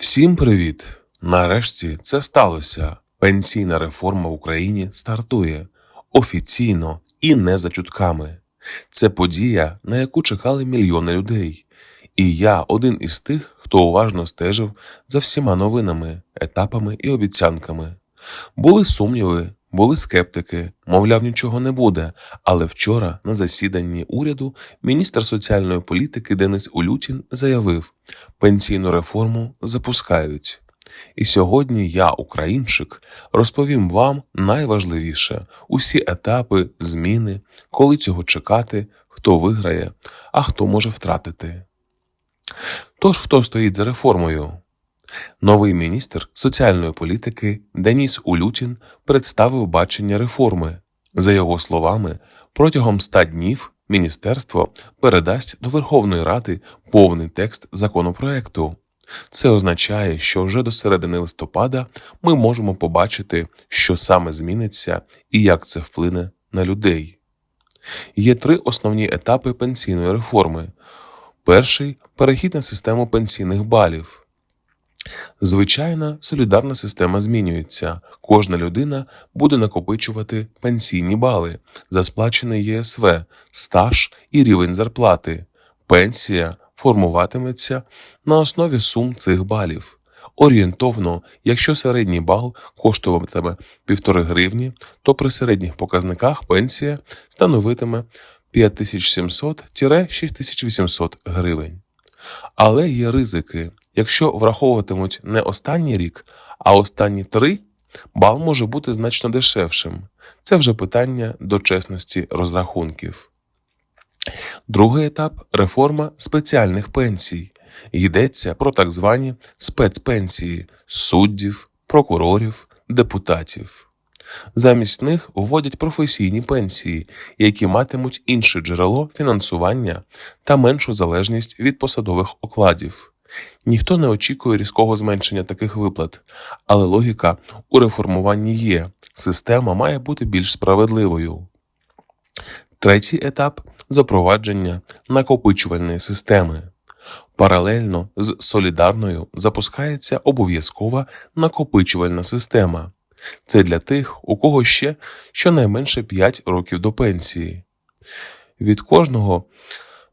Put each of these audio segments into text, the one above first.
Всім привіт! Нарешті це сталося. Пенсійна реформа в Україні стартує офіційно і не за чутками. Це подія, на яку чекали мільйони людей. І я один із тих, хто уважно стежив за всіма новинами, етапами і обіцянками. Були сумніви, були скептики, мовляв, нічого не буде. Але вчора на засіданні уряду міністр соціальної політики Денис Улютін заявив: пенсійну реформу запускають. І сьогодні я, українчик, розповім вам найважливіше усі етапи, зміни, коли цього чекати, хто виграє, а хто може втратити. Тож, хто стоїть за реформою? Новий міністр соціальної політики Деніс Улютін представив бачення реформи. За його словами, протягом 100 днів міністерство передасть до Верховної Ради повний текст законопроекту. Це означає, що вже до середини листопада ми можемо побачити, що саме зміниться і як це вплине на людей. Є три основні етапи пенсійної реформи. Перший перехід на систему пенсійних балів. Звичайна солідарна система змінюється. Кожна людина буде накопичувати пенсійні бали за сплачений ЄСВ, стаж і рівень зарплати. Пенсія формуватиметься на основі сум цих балів. Орієнтовно, якщо середній бал коштуватиме 1,5 гривні, то при середніх показниках пенсія становитиме 5700-6800 гривень. Але є ризики. Якщо враховуватимуть не останній рік, а останні три, бал може бути значно дешевшим. Це вже питання до чесності розрахунків. Другий етап реформа спеціальних пенсій. Йдеться про так звані спецпенсії суддів, прокурорів, депутатів. Замість них вводять професійні пенсії, які матимуть інше джерело фінансування та меншу залежність від посадових окладів. Ніхто не очікує різкого зменшення таких виплат, але логіка у реформуванні є. Система має бути більш справедливою. Третій етап запровадження накопичувальної системи. Паралельно з солідарною запускається обов'язкова накопичувальна система. Це для тих, у кого ще щонайменше 5 років до пенсії. Від кожного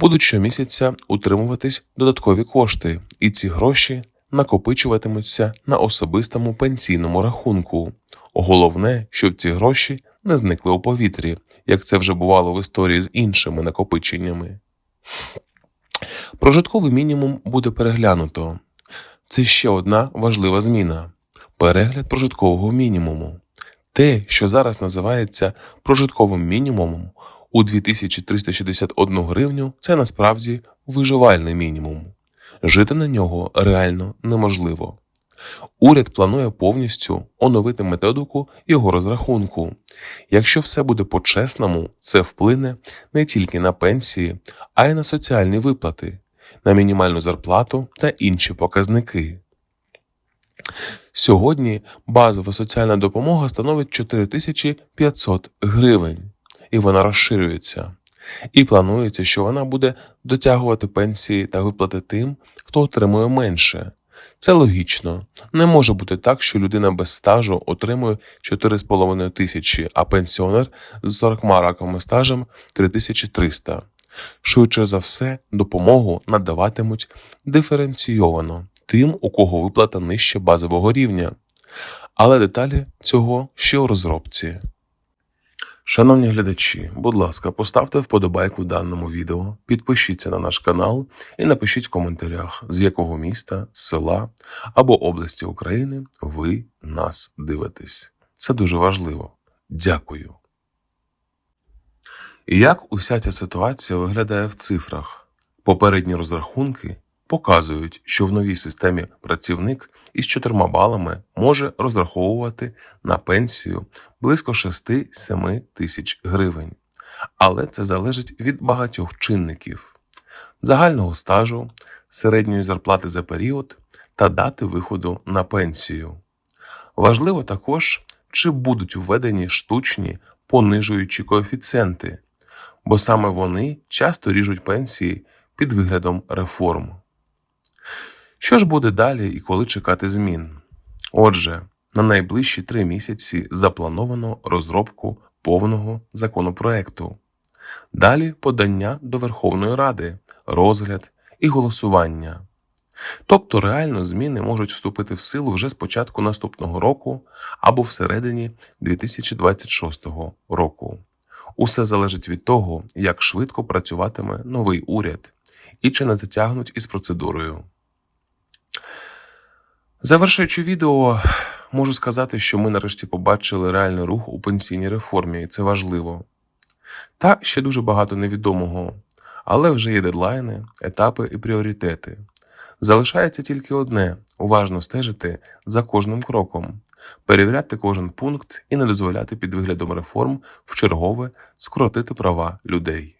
будуть щомісяця утримуватись додаткові кошти, і ці гроші накопичуватимуться на особистому пенсійному рахунку. Головне, щоб ці гроші не зникли у повітрі, як це вже бувало в історії з іншими накопиченнями. Прожитковий мінімум буде переглянуто. Це ще одна важлива зміна перегляд прожиткового мінімуму. Те, що зараз називається прожитковим мінімумом у 2361 гривню, це насправді виживальний мінімум. Жити на нього реально неможливо. Уряд планує повністю оновити методику його розрахунку. Якщо все буде по-чесному, це вплине не тільки на пенсії, а й на соціальні виплати, на мінімальну зарплату та інші показники. Сьогодні базова соціальна допомога становить 4500 гривень, і вона розширюється. І планується, що вона буде дотягувати пенсії та виплати тим, хто отримує менше. Це логічно. Не може бути так, що людина без стажу отримує 4,5 тисячі, а пенсіонер з 40 роками стажем 3300. Швидше за все, допомогу надаватимуть диференційовано тим, у кого виплата нижче базового рівня. Але деталі цього ще у розробці. Шановні глядачі, будь ласка, поставте вподобайку даному відео, підпишіться на наш канал і напишіть в коментарях, з якого міста, села або області України ви нас дивитесь. Це дуже важливо. Дякую. Як уся ця ситуація виглядає в цифрах? Попередні розрахунки показують, що в новій системі працівник із чотирма балами може розраховувати на пенсію близько 6-7 тисяч гривень. Але це залежить від багатьох чинників: загального стажу, середньої зарплати за період та дати виходу на пенсію. Важливо також, чи будуть введені штучні понижуючі коефіцієнти, бо саме вони часто ріжуть пенсії під виглядом реформ. Що ж буде далі і коли чекати змін? Отже, на найближчі три місяці заплановано розробку повного законопроекту. Далі подання до Верховної Ради, розгляд і голосування. Тобто реально зміни можуть вступити в силу вже з початку наступного року або всередині 2026 року. Усе залежить від того, як швидко працюватиме новий уряд і чи не затягнуть із процедурою. Завершуючи відео, можу сказати, що ми нарешті побачили реальний рух у пенсійній реформі, і це важливо. Та ще дуже багато невідомого, але вже є дедлайни, етапи і пріоритети. Залишається тільки одне уважно стежити за кожним кроком, перевіряти кожен пункт і не дозволяти під виглядом реформ вчергове скоротити права людей.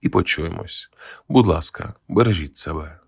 і почуємось. Будь ласка, бережіть себе.